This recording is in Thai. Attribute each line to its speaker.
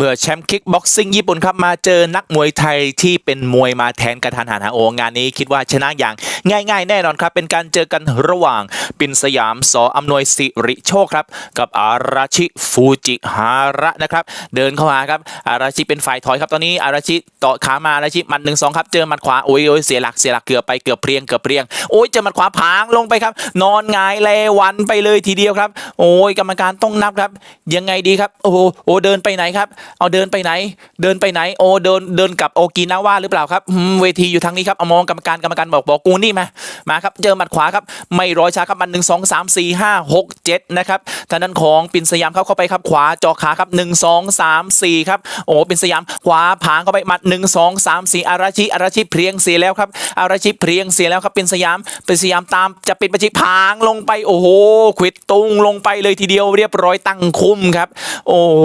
Speaker 1: เมื่อแชมป์คิกบ็อกซิ่งญี่ปุ่นครับมาเจอนักมวยไทยที่เป็นมวยมาแทนกระทันหันหาโองานนี้คิดว่าชนะอย่าง ง่าย ๆ แน่นอนครับ เป็นการเจอกันระหว่างปินสยามสออำนวยสิริโชคครับ กับอาราชิฟูจิฮาระนะครับ เดินเข้ามาครับอาราชิเป็นฝ่ายถอยครับตอนนี้อาราชิต่อขามาอาราชิหมัดหนึ่งสองครับเจอหมัดขวาโอ้ยโอ้ยเสียหลักเสียหลักเกือบไปเกือบเพียงเกือบเพียงโอ้ยเจอหมัดขวาผางลงไปครับ นอนงายเลวันไปเลยทีเดียวครับ โอ้ยกรรมการต้องนับครับ ยังไงดีครับ โอ้โหโอ้เดินไปไหนครับ เอาเดินไปไหน เดินไปไหนโอ้เดินเดินกลับโอกินาว่าหรือเปล่าครับเวทีอยู่ทางนี้ครับเอามองกรรมการกรรมการบอกบอกกูนี่มามาครับเจอหมัดขวาครับไม่รอช้าครับมันหนึ่งสองสามสี่ห้าหกเจ็ดนะครับทางด้านของปินสยามเข้าเข้าไปครับขวาเจอขาครับหนึ่งสองสามสี่ครับโอ้ปินสยามขวาผางเข้าไปหมัดหนึ่งสองสามสี่อาราชิอาราชิเพลียงเสียแล้วครับอาราชิเพลียงเสียแล้วครับปินสยามปินสยามตามจะปิดบัญชีผางลงไปโอ้โหขวิดตุงลงไปเลยทีเดียวเรียบร้อยตั้งคุ้มครับ โอ้โห